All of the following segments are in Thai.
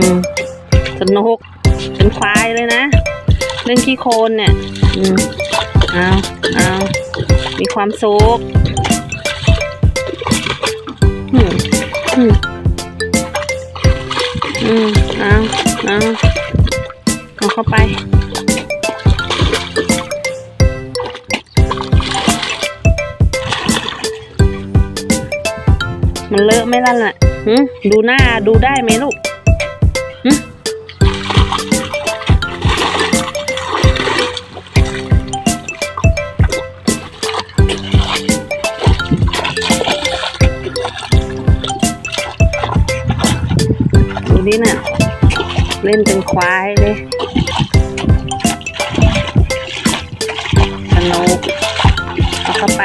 อืมสนุกเป็นควายเลยนะ เล่นขี้โคลนเนี่ยอืมเอาเอามีความสุขอืมอืมอืมเอาเอาเอาเข้าไปมันเลอะไม่ล่ะอืมดูหน้าดูได้ไหมลูก หึดูดิน่ะเล่นเป็นควายเลยสนุกเอาเข้าไป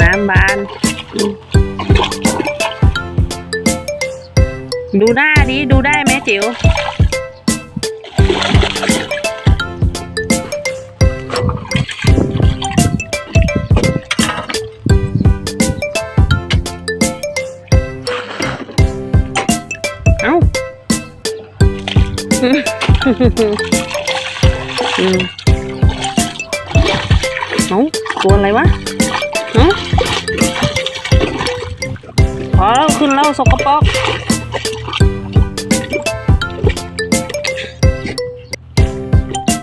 น้ำบานอื ดูหน้าดิดูได้ไหมจิ๋วเอ้าอืมเอ้าตัวอะไรวะเอ้าพอแล้วขึ้นแล้วสกปรก